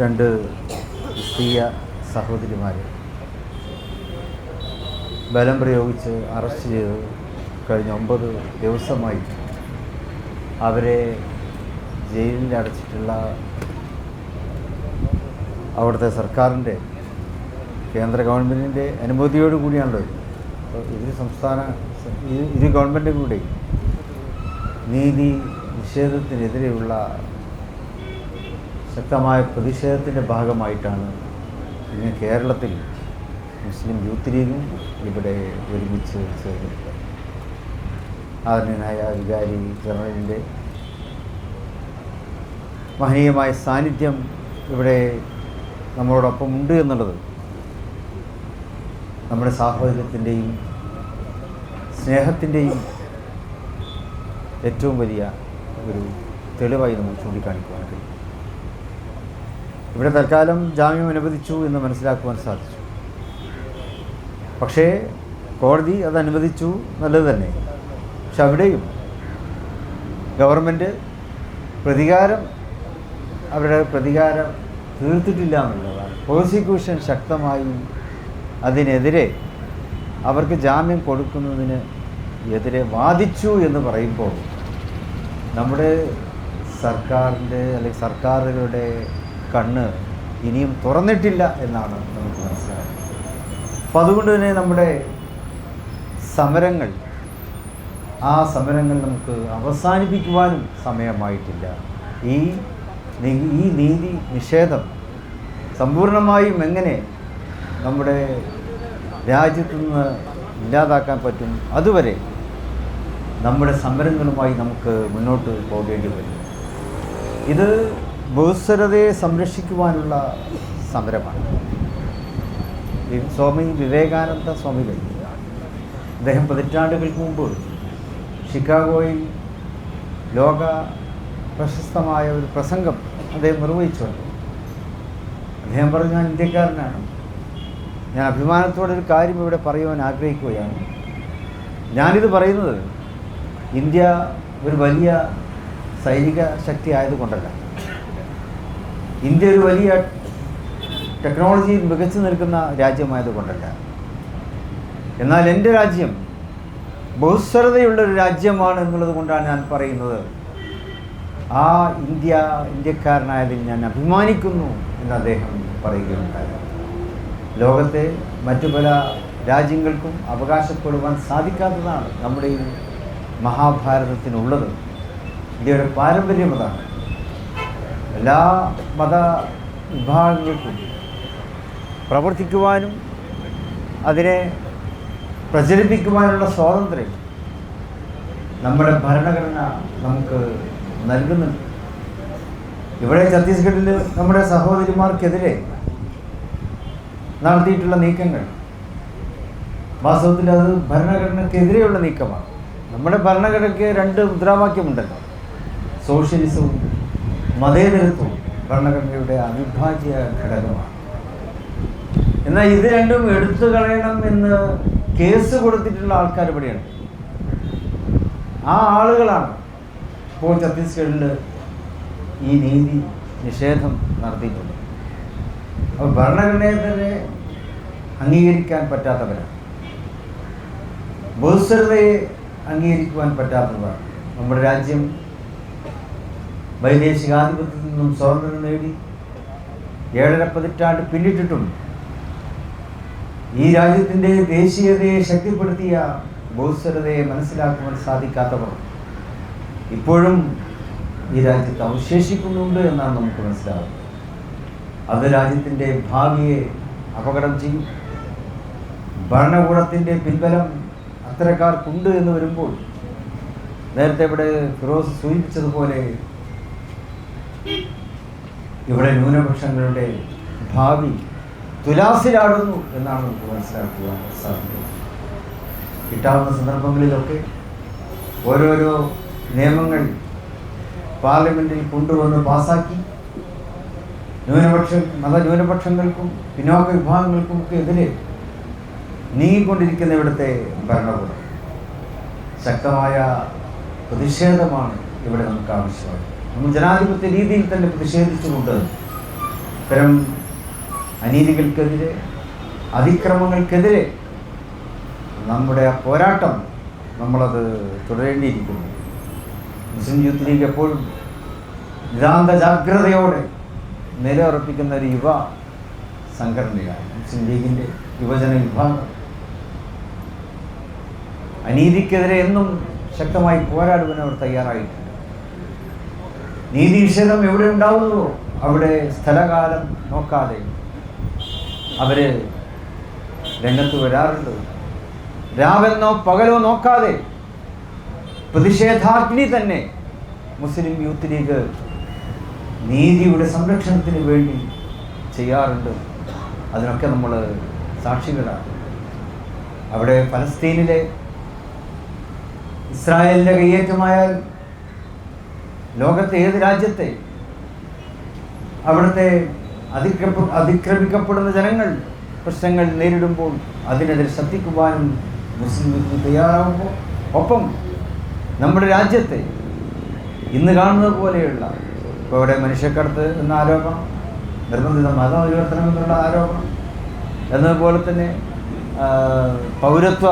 രണ്ട് ക്രിസ്തീയ സഹോദരിമാർ ബലം പ്രയോഗിച്ച് അറസ്റ്റ് ചെയ്ത് കഴിഞ്ഞ ഒമ്പത് ദിവസമായി അവരെ ജയിലിൽ അടച്ചിട്ടുള്ള അവിടുത്തെ സർക്കാരിന്റെ കേന്ദ്ര ഗവൺമെന്റിന്റെ അനുമതിയോട് കൂടിയാണല്ലോ. അപ്പോൾ ഇരു സംസ്ഥാന ഇരു ഗവൺമെന്റും കൂടി നീതി നിഷേധത്തിനെതിരെയുള്ള ശക്തമായ പ്രതിഷേധത്തിന്റെ ഭാഗമായിട്ടാണ് ഇന്ന് കേരളത്തിൽ മുസ്ലിം യൂത്ത് ലീഗും ഇവിടെ ഒരുമിച്ച് ചേർന്നിട്ടുള്ളത്. ആദരണീയനായ വികാരി ജനറലിന്റെ മഹനീയമായ സാന്നിധ്യം ഇവിടെ നമ്മളോടൊപ്പം ഉണ്ട് എന്നുള്ളത് നമ്മുടെ സാഹോദര്യത്തിന്റെയും സ്നേഹത്തിന്റെയും ഏറ്റവും വലിയ ഒരു തെളിവായി നമുക്ക് ചൂണ്ടിക്കാണിക്കുവാൻ കഴിയും. ഇവിടെ തൽക്കാലം ജാമ്യം അനുവദിച്ചു എന്ന് മനസ്സിലാക്കുവാൻ സാധിച്ചു. പക്ഷേ കോടതി അത് അനുവദിച്ചു നല്ലത് തന്നെ. പക്ഷെ അവിടെയും ഗവൺമെന്റ് പ്രതികാരം അവരുടെ പ്രതികാരം തീർത്തിട്ടില്ല എന്നുള്ളതാണ്. പ്രോസിക്യൂഷൻ ശക്തമായി അതിനെതിരെ അവർക്ക് ജാമ്യം കൊടുക്കുന്നതിന് എതിരെ വാദിച്ചു എന്ന് പറയുമ്പോൾ നമ്മുടെ സർക്കാരിന്റെ അല്ലെങ്കിൽ സർക്കാരുകളുടെ കണ്ണ് ഇനിയും തുറന്നിട്ടില്ല എന്നാണ് നമുക്ക് മനസ്സിലായത് അപ്പോൾ അതുകൊണ്ട് തന്നെ നമ്മുടെ സമരങ്ങൾ ആ സമരങ്ങൾ നമുക്ക് അവസാനിപ്പിക്കുവാനും സമയമായിട്ടില്ല. ഈ ഈ നീതി നിഷേധം സമ്പൂർണമായും എങ്ങനെ നമ്മുടെ രാജ്യത്തു നിന്ന് ഇല്ലാതാക്കാൻ പറ്റും? അതുവരെ നമ്മുടെ സമരങ്ങളുമായി നമുക്ക് മുന്നോട്ട് പോകേണ്ടി വരും. ഇത് ബഹുസ്വരതയെ സംരക്ഷിക്കുവാനുള്ള സമരമാണ്. സ്വാമി വിവേകാനന്ദ സ്വാമി സ്വാമികൾ അദ്ദേഹം പതിറ്റാണ്ടുകൾക്ക് മുമ്പ് ഷിക്കാഗോയിൽ ലോക പ്രശസ്തമായ ഒരു പ്രസംഗം അദ്ദേഹം നിർവഹിച്ചുണ്ട് അദ്ദേഹം പറഞ്ഞു ഞാൻ ഇന്ത്യക്കാരനാണ്. ഞാൻ അഭിമാനത്തോടെ ഒരു കാര്യം ഇവിടെ പറയുവാൻ ആഗ്രഹിക്കുകയാണ്. ഞാനിത് പറയുന്നത് ഇന്ത്യ ഒരു വലിയ സൈനിക ശക്തി ആയതുകൊണ്ടല്ല. ഇന്ത്യ ഒരു വലിയ ടെക്നോളജിയിൽ മികച്ചു നിൽക്കുന്ന രാജ്യമായതുകൊണ്ടല്ല എന്നാൽ എന്റെ രാജ്യം ബഹുസ്വരതയുള്ള ഒരു രാജ്യമാണ് എന്നുള്ളത് കൊണ്ടാണ് ഞാൻ പറയുന്നത്. ആ ഇന്ത്യ ഇന്ത്യക്കാരനായതിൽ ഞാൻ അഭിമാനിക്കുന്നു എന്ന് അദ്ദേഹം പറയുകയുണ്ടായി. ലോകത്തെ മറ്റു പല രാജ്യങ്ങൾക്കും അവകാശപ്പെടുവാൻ സാധിക്കാത്തതാണ് നമ്മുടെ ഈ മഹാഭാരതത്തിനുള്ളത്. ഇന്ത്യയുടെ പാരമ്പര്യം അതാണ്. എല്ലാ മത വിഭാഗങ്ങൾക്കും പ്രവർത്തിക്കുവാനും അതിനെ പ്രചരിപ്പിക്കുവാനുള്ള സ്വാതന്ത്ര്യം നമ്മുടെ ഭരണഘടന നമുക്ക് നൽകുന്നുണ്ട്. ഇവിടെ ഛത്തീസ്ഗഡിൽ നമ്മുടെ സഹോദരിമാർക്കെതിരെ നടത്തിയിട്ടുള്ള നീക്കങ്ങൾ വാസ്തവത്തിൽ അത് ഭരണഘടനയ്ക്കെതിരെയുള്ള നീക്കമാണ്. നമ്മുടെ ഭരണഘടനയ്ക്ക് രണ്ട് മുദ്രാവാക്യമുണ്ടല്ലോ. സോഷ്യലിസവും മതേതരത്വവും ഭരണഘടനയുടെ അവിഭാജ്യ ഘടകമാണ്. എന്നാൽ ഇത് രണ്ടും എടുത്തു കളയണം എന്ന് കേസ് കൊടുത്തിട്ടുള്ള ആൾക്കാർ ഇവിടെയുണ്ട്. ആ ആളുകളാണ് ഇപ്പോൾ ഛത്തീസ്ഗഡിൽ ഈ നീതി നിഷേധം നടത്തിയിട്ടുള്ളത്. അപ്പോൾ ഭരണഘടനയെ തന്നെ അംഗീകരിക്കാൻ പറ്റാത്തവരാണ്. ബഹുസ്വരതയെ അംഗീകരിക്കുവാൻ പറ്റാത്തതാണ് നമ്മുടെ രാജ്യം വൈദേശികാധിപത്യത്തിൽ നിന്നും സ്വാതന്ത്ര്യം നേടി ഏഴര പതിറ്റാണ്ട് പിന്നിട്ടിട്ടുണ്ട്. ഈ രാജ്യത്തിന്റെ ദേശീയതയെ ശക്തിപ്പെടുത്തിയ ബഹുസ്വരതയെ മനസ്സിലാക്കുവാൻ സാധിക്കാത്തവർ ഇപ്പോഴും ഈ രാജ്യത്ത് അവശേഷിക്കുന്നുണ്ട് എന്നാണ് നമുക്ക് മനസ്സിലാകുന്നത് അത് രാജ്യത്തിന്റെ ഭാവിയെ അപകടം ചെയ്യും. ഭരണകൂടത്തിന്റെ പിൻബലം അത്തരക്കാർക്കുണ്ട് എന്ന് വരുമ്പോൾ നേരത്തെ ഇവിടെ ഫിറോസ് സൂചിപ്പിച്ചതുപോലെ ഇവിടെ ന്യൂനപക്ഷങ്ങളുടെ ഭാവി തുലാസിലാടുന്നു എന്നാണ് നമുക്ക് മനസ്സിലാക്കുവാൻ സാധിക്കുന്നത്. കിട്ടാവുന്ന സന്ദർഭങ്ങളിലൊക്കെ ഓരോരോ നിയമങ്ങൾ പാർലമെന്റിൽ കൊണ്ടുവന്ന് പാസാക്കി. ന്യൂനപക്ഷ മതന്യൂനപക്ഷങ്ങൾക്കും പിന്നോക്ക വിഭാഗങ്ങൾക്കും ഒക്കെ എതിരെ നീങ്ങിക്കൊണ്ടിരിക്കുന്ന ഇവിടുത്തെ ഭരണകൂടം. ശക്തമായ പ്രതിഷേധമാണ് ഇവിടെ നമുക്ക് ആവശ്യമാണ് നമ്മൾ ജനാധിപത്യ രീതിയിൽ തന്നെ പ്രതിഷേധിച്ചുകൊണ്ട് ഇത്തരം അനീതികൾക്കെതിരെ അതിക്രമങ്ങൾക്കെതിരെ നമ്മുടെ ആ പോരാട്ടം നമ്മളത് തുടരേണ്ടിയിരിക്കുന്നു. മുസ്ലിം യൂത്ത് ലീഗ് എപ്പോഴും നിതാന്ത ജാഗ്രതയോടെ നിലയുറപ്പിക്കുന്ന ഒരു യുവ സംഘടനയാണ് മുസ്ലിം ലീഗിന്റെ യുവജന വിഭാഗം. അനീതിക്കെതിരെ എന്നും ശക്തമായി പോരാടുവാൻ അവർ തയ്യാറായിട്ടുണ്ട്. നീതി നിഷേധം എവിടെ ഉണ്ടാവുന്നുവോ അവിടെ സ്ഥലകാലം നോക്കാതെ അവർ രംഗത്ത് വരാറുണ്ട്. രാവെന്നോ പകലോ നോക്കാതെ പ്രതിഷേധാഗ്നി തന്നെ മുസ്ലിം യൂത്ത് ലീഗ് നീതിയുടെ സംരക്ഷണത്തിന് വേണ്ടി ചെയ്യാറുണ്ട്. അതിനൊക്കെ നമ്മൾ സാക്ഷികളാണ്. അവിടെ ഫലസ്തീനിലെ ഇസ്രായേലിന്റെ കയ്യേറ്റമായാൽ ലോകത്തെ ഏത് രാജ്യത്തെ അവിടുത്തെ അതിക്രമ അതിക്രമിക്കപ്പെടുന്ന ജനങ്ങൾ പ്രശ്നങ്ങൾ നേരിടുമ്പോൾ അതിനെതിരെ ശ്രദ്ധിക്കുവാനും മുസ്ലിം ലീഗ് തയ്യാറാകുമ്പോൾ ഒപ്പം നമ്മുടെ രാജ്യത്തെ ഇന്ന് കാണുന്നത് പോലെയുള്ള ഇപ്പോൾ ഇവിടെ മനുഷ്യക്കടത്ത് എന്ന ആരോപണം നിർബന്ധിത മതപരിവർത്തനം എന്നുള്ള ആരോപണം എന്നതുപോലെ തന്നെ പൗരത്വ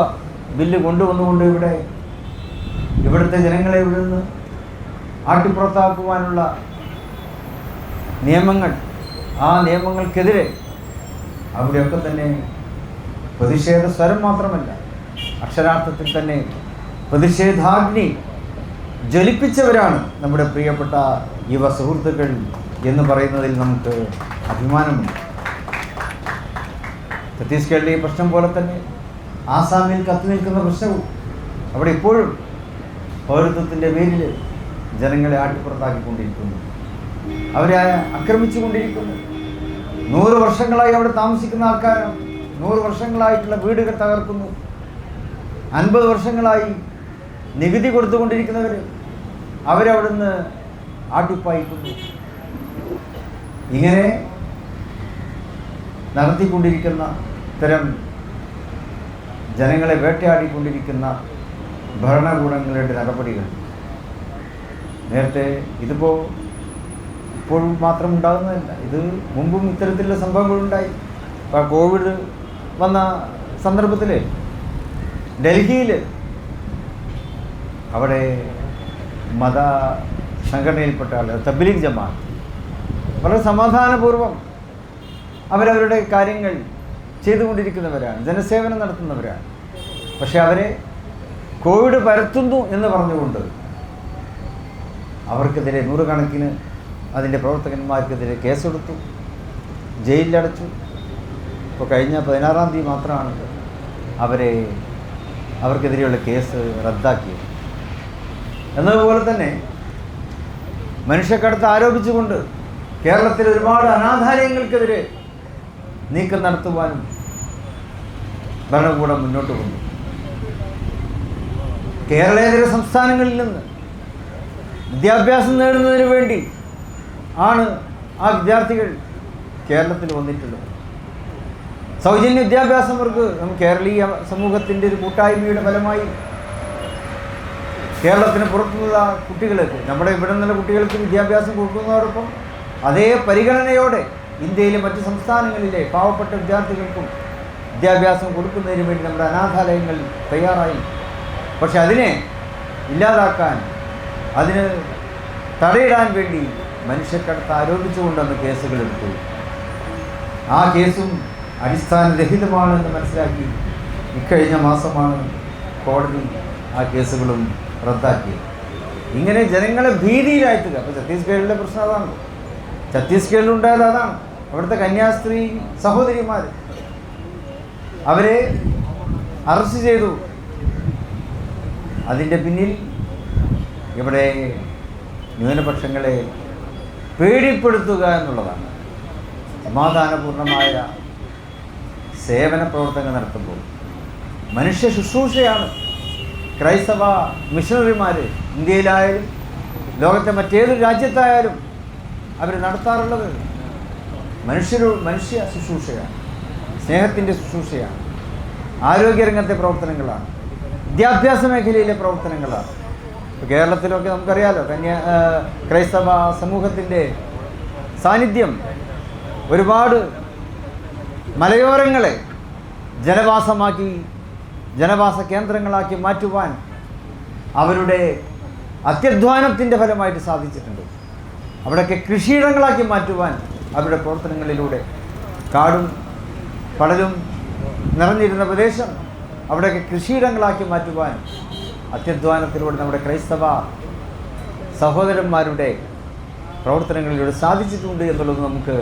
ബില്ല് കൊണ്ടുവന്നുകൊണ്ട് ഇവിടെ ഇവിടുത്തെ ജനങ്ങളെ ഇവിടെ നിന്ന് ആട്ടിപ്പുറത്താക്കുവാനുള്ള നിയമങ്ങൾ ആ നിയമങ്ങൾക്കെതിരെ അവിടെയൊക്കെ തന്നെ പ്രതിഷേധ സ്വരം മാത്രമല്ല അക്ഷരാർത്ഥത്തിൽ തന്നെ പ്രതിഷേധാഗ്നി ജ്വലിപ്പിച്ചവരാണ് നമ്മുടെ പ്രിയപ്പെട്ട യുവ സുഹൃത്തുക്കൾ എന്ന് പറയുന്നതിൽ നമുക്ക് അഭിമാനമുണ്ട്. ഛത്തീസ്ഗഡിലെ ഈ പ്രശ്നം പോലെ തന്നെ ആസാമിൽ കത്തി നിൽക്കുന്ന പ്രശ്നവും അവിടെ ഇപ്പോഴും പൗരത്വത്തിന്റെ പേരിൽ ജനങ്ങളെ ആട്ടിപ്പുറത്താക്കിക്കൊണ്ടിരിക്കുന്നു. അവരെ ആക്രമിച്ചു കൊണ്ടിരിക്കുന്നു. നൂറ് വർഷങ്ങളായി അവിടെ താമസിക്കുന്ന ആൾക്കാരാണ്. നൂറ് വർഷങ്ങളായിട്ടുള്ള വീടുകൾ തകർക്കുന്നു. അൻപത് വർഷങ്ങളായി നികുതി കൊടുത്തുകൊണ്ടിരിക്കുന്നവർ അവരവിടുന്ന് ആട്ടിപ്പായിക്കുന്നു. ഇങ്ങനെ നടത്തിക്കൊണ്ടിരിക്കുന്ന ഇത്തരം ജനങ്ങളെ വേട്ടയാടിക്കൊണ്ടിരിക്കുന്ന ഭരണകൂടങ്ങളുടെ നടപടികൾ നേരത്തെ ഇതിപ്പോൾ ഇപ്പോഴും മാത്രം ഉണ്ടാകുന്നതല്ല ഇത് മുമ്പും ഇത്തരത്തിലുള്ള സംഭവങ്ങളുണ്ടായി ഇപ്പോൾ കോവിഡ് വന്ന സന്ദർഭത്തിൽ ഡൽഹിയിൽ അവിടെ മത സംഘടനയിൽപ്പെട്ട ആളുകൾ തബ്ലീഗ് ജമാഅത്ത് വളരെ സമാധാനപൂർവം അവരവരുടെ കാര്യങ്ങൾ ചെയ്തുകൊണ്ടിരിക്കുന്നവരാണ് ജനസേവനം നടത്തുന്നവരാണ്. പക്ഷെ അവരെ കോവിഡ് പരത്തുന്നു എന്ന് പറഞ്ഞുകൊണ്ട് അവർക്കെതിരെ നൂറുകണക്കിന് അതിന്റെ പ്രവർത്തകന്മാർക്കെതിരെ കേസെടുത്തു ജയിലിലടച്ചു. ഇപ്പോൾ കഴിഞ്ഞ പതിനാറാം തീയതി മാത്രമാണ് അവരെ അവർക്കെതിരെയുള്ള കേസ് റദ്ദാക്കിയത്. എന്നതുപോലെ തന്നെ മനുഷ്യക്കടത്ത് ആരോപിച്ചുകൊണ്ട് കേരളത്തിൽ ഒരുപാട് അനാഥാലയങ്ങൾക്കെതിരെ നീക്കം നടത്തുവാനും ഭരണകൂടം മുന്നോട്ട് കൊണ്ടു. കേരളേതര സംസ്ഥാനങ്ങളിൽ നിന്ന് വിദ്യാഭ്യാസം നേടുന്നതിന് വേണ്ടി ആണ് ആ വിദ്യാർത്ഥികൾ കേരളത്തിൽ വന്നിട്ടുള്ളത്. സൗജന്യ വിദ്യാഭ്യാസം അവർക്ക് കേരളീയ സമൂഹത്തിന്റെ ഒരു കൂട്ടായ്മയുടെ ഫലമായി കേരളത്തിന് പുറത്തുനിന്നുള്ള കുട്ടികൾക്ക് നമ്മുടെ ഇവിടെ നിന്നുള്ള കുട്ടികൾക്ക് വിദ്യാഭ്യാസം കൊടുക്കുന്നതോടൊപ്പം അതേ പരിഗണനയോടെ ഇന്ത്യയിലെ മറ്റ് സംസ്ഥാനങ്ങളിലെ പാവപ്പെട്ട വിദ്യാർത്ഥികൾക്കും വിദ്യാഭ്യാസം കൊടുക്കുന്നതിന് വേണ്ടി നമ്മുടെ അനാഥാലയങ്ങൾ തയ്യാറായി. പക്ഷെ അതിനെ ഇല്ലാതാക്കാൻ അതിന് തടയിടാൻ വേണ്ടി മനുഷ്യക്കടത്ത് ആരോപിച്ചുകൊണ്ടുവന്ന കേസുകൾ എടുത്തു. ആ കേസും അടിസ്ഥാനരഹിതമാണെന്ന് മനസ്സിലാക്കി ഇക്കഴിഞ്ഞ മാസമാണ് കോടതി ആ കേസുകളും റദ്ദാക്കിയത്. ഇങ്ങനെ ജനങ്ങളെ ഭീതിയിലായിട്ടുക അപ്പോൾ ഛത്തീസ്ഗഡിലെ പ്രശ്നം അതാണ്. ഛത്തീസ്ഗഡിലുണ്ടായത് അതാണ്. അവിടുത്തെ കന്യാസ്ത്രീ സഹോദരിമാർ അവരെ അറസ്റ്റ് ചെയ്തു. അതിന്റെ പിന്നിൽ ഇവിടെ ന്യൂനപക്ഷങ്ങളെ പേടിപ്പെടുത്തുക എന്നുള്ളതാണ്. സമാധാനപൂർണമായ സേവന പ്രവർത്തനങ്ങൾ നടത്തുമ്പോൾ മനുഷ്യ ശുശ്രൂഷയാണ്. ക്രൈസ്തവ മിഷണറിമാർ ഇന്ത്യയിലായാലും ലോകത്തെ മറ്റേതൊരു രാജ്യത്തായാലും അവർ നടത്താറുള്ളത് മനുഷ്യരു മനുഷ്യ ശുശ്രൂഷയാണ് സ്നേഹത്തിന്റെ ശുശ്രൂഷയാണ് ആരോഗ്യരംഗത്തെ പ്രവർത്തനങ്ങളാണ് വിദ്യാഭ്യാസ മേഖലയിലെ പ്രവർത്തനങ്ങളാണ്. കേരളത്തിലൊക്കെ നമുക്കറിയാലോ കന്യാ ക്രൈസ്തവ സമൂഹത്തിന്റെ സാന്നിധ്യം ഒരുപാട് മലയോരങ്ങളെ ജനവാസമാക്കി ജനവാസ കേന്ദ്രങ്ങളാക്കി മാറ്റുവാൻ അവരുടെ അത്യധ്വാനത്തിന്റെ ഫലമായിട്ട് സാധിച്ചിട്ടുണ്ട്. അവിടെയൊക്കെ കൃഷിയിടങ്ങളാക്കി മാറ്റുവാൻ അവരുടെ പ്രവർത്തനങ്ങളിലൂടെ കാടും പടലും നിറഞ്ഞിരുന്ന പ്രദേശം അവിടെയൊക്കെ കൃഷിയിടങ്ങളാക്കി മാറ്റുവാൻ അത്യധ്വാനത്തിലൂടെ നമ്മുടെ ക്രൈസ്തവ സഹോദരന്മാരുടെ പ്രവർത്തനങ്ങളിലൂടെ സാധിച്ചിട്ടുണ്ട് എന്നുള്ളത് നമുക്ക്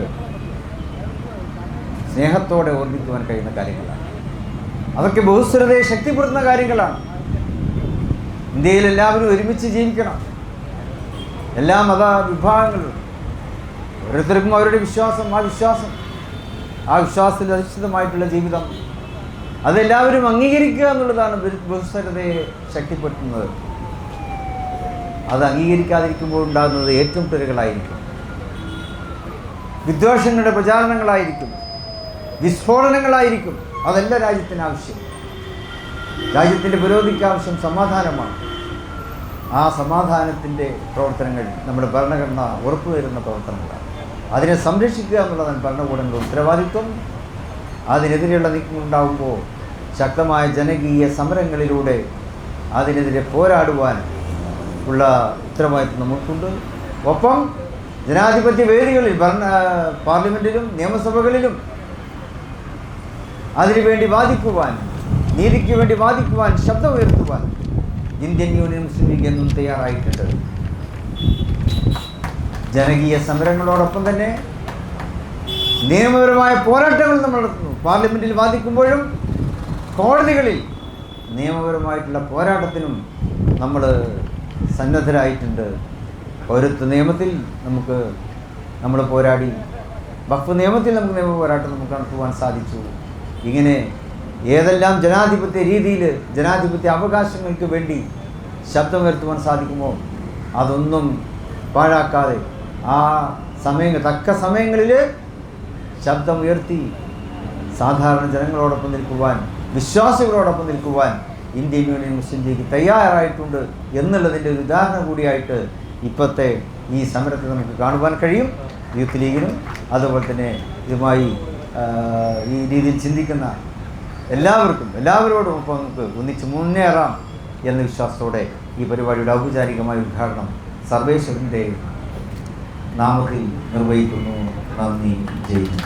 സ്നേഹത്തോടെ ഓർമ്മിക്കുവാൻ കഴിയുന്ന കാര്യങ്ങളാണ്. അതൊക്കെ ബഹുസ്വരതയെ ശക്തിപ്പെടുത്തുന്ന കാര്യങ്ങളാണ്. ഇന്ത്യയിൽ എല്ലാവരും ഒരുമിച്ച് ജീവിക്കണം. എല്ലാ മത വിഭാഗങ്ങളും ഓരോരുത്തർക്കും അവരുടെ വിശ്വാസം ആ വിശ്വാസം ആ വിശ്വാസത്തിൽ അധിഷ്ഠിതമായിട്ടുള്ള ജീവിതം അതെല്ലാവരും അംഗീകരിക്കുക എന്നുള്ളതാണ് ബഹു- ബഹുസ്വരതയെ ശക്തിപ്പെടുത്തുന്നത്. അത് അംഗീകരിക്കാതിരിക്കുമ്പോൾ ഉണ്ടാകുന്നത് ഏറ്റവും പിഴകളായിരിക്കും വിദ്വേഷങ്ങളുടെ പ്രചാരണങ്ങളായിരിക്കും. വിസ്ഫോടനങ്ങളായിരിക്കും. അതല്ല രാജ്യത്തിന് ആവശ്യം. രാജ്യത്തിന്റെ പുരോഗതിക്ക് ആവശ്യം സമാധാനമാണ്. ആ സമാധാനത്തിന്റെ പ്രവർത്തനങ്ങൾ നമ്മുടെ ഭരണഘടന ഉറപ്പുവരുന്ന പ്രവർത്തനങ്ങളാണ്. അതിനെ സംരക്ഷിക്കുക എന്നുള്ളതാണ് ഭരണകൂടങ്ങളുടെ ഉത്തരവാദിത്വം. അതിനെതിരെയുള്ള നീക്കങ്ങളുണ്ടാകുമ്പോൾ ശക്തമായ ജനകീയ സമരങ്ങളിലൂടെ അതിനെതിരെ പോരാടുവാൻ ഉള്ള ഉത്തരവാദിത്വം നമുക്കുണ്ട്. ഒപ്പം ജനാധിപത്യ വേദികളിൽ ഭരണ പാർലമെന്റിലും നിയമസഭകളിലും അതിനുവേണ്ടി വാദിക്കുവാൻ നീതിക്ക് വേണ്ടി വാദിക്കുവാൻ ശബ്ദമുയർത്തുവാൻ ഇന്ത്യൻ യൂണിയൻ മുസ്ലിം ലീഗ് എന്നും തയ്യാറായിട്ടുണ്ട്. ജനകീയ സമരങ്ങളോടൊപ്പം തന്നെ നിയമപരമായ പോരാട്ടങ്ങൾ നമ്മൾ നടത്തുന്നു. പാർലമെന്റിൽ വാദിക്കുമ്പോഴും കോടതികളിൽ നിയമപരമായിട്ടുള്ള പോരാട്ടത്തിനും നമ്മൾ സന്നദ്ധരായിട്ടുണ്ട്. പൗരത്വ നിയമത്തിൽ നമുക്ക് നമ്മൾ പോരാടി വഖഫ് നിയമത്തിൽ നമുക്ക് നിയമ പോരാട്ടം നമുക്ക് നടത്തുവാൻ സാധിച്ചു. ഇങ്ങനെ ഏതെല്ലാം ജനാധിപത്യ രീതിയിൽ ജനാധിപത്യ അവകാശങ്ങൾക്ക് വേണ്ടി ശബ്ദം വരുത്തുവാൻ സാധിക്കുമോ അതൊന്നും പാഴാക്കാതെ ആ സമയങ്ങൾ തക്ക സമയങ്ങളിൽ ശബ്ദമുയർത്തി സാധാരണ ജനങ്ങളോടൊപ്പം നിൽക്കുവാൻ വിശ്വാസികളോടൊപ്പം നിൽക്കുവാൻ ഇന്ത്യൻ യൂണിയൻ മുസ്ലിം ലീഗ് തയ്യാറായിട്ടുണ്ട് എന്നുള്ളതിന്റെ ഒരു ഉദാഹരണം കൂടിയായിട്ട് ഇപ്പോഴത്തെ ഈ സമരത്തെ നമുക്ക് കാണുവാൻ കഴിയും. യൂത്ത് ലീഗിനും അതുപോലെ തന്നെ ഇതുമായി ഈ രീതിയിൽ ചിന്തിക്കുന്ന എല്ലാവർക്കും എല്ലാവരോടും ഒപ്പം നമുക്ക് ഒന്നിച്ച് മുന്നേറാം എന്ന വിശ്വാസത്തോടെ ഈ പരിപാടിയുടെ ഔപചാരികമായ ഉദ്ഘാടനം സർവേശ്വരന്റെ നാമത്തിൽ നിർവഹിക്കുന്നു. നന്ദി ചെയ്യുന്നു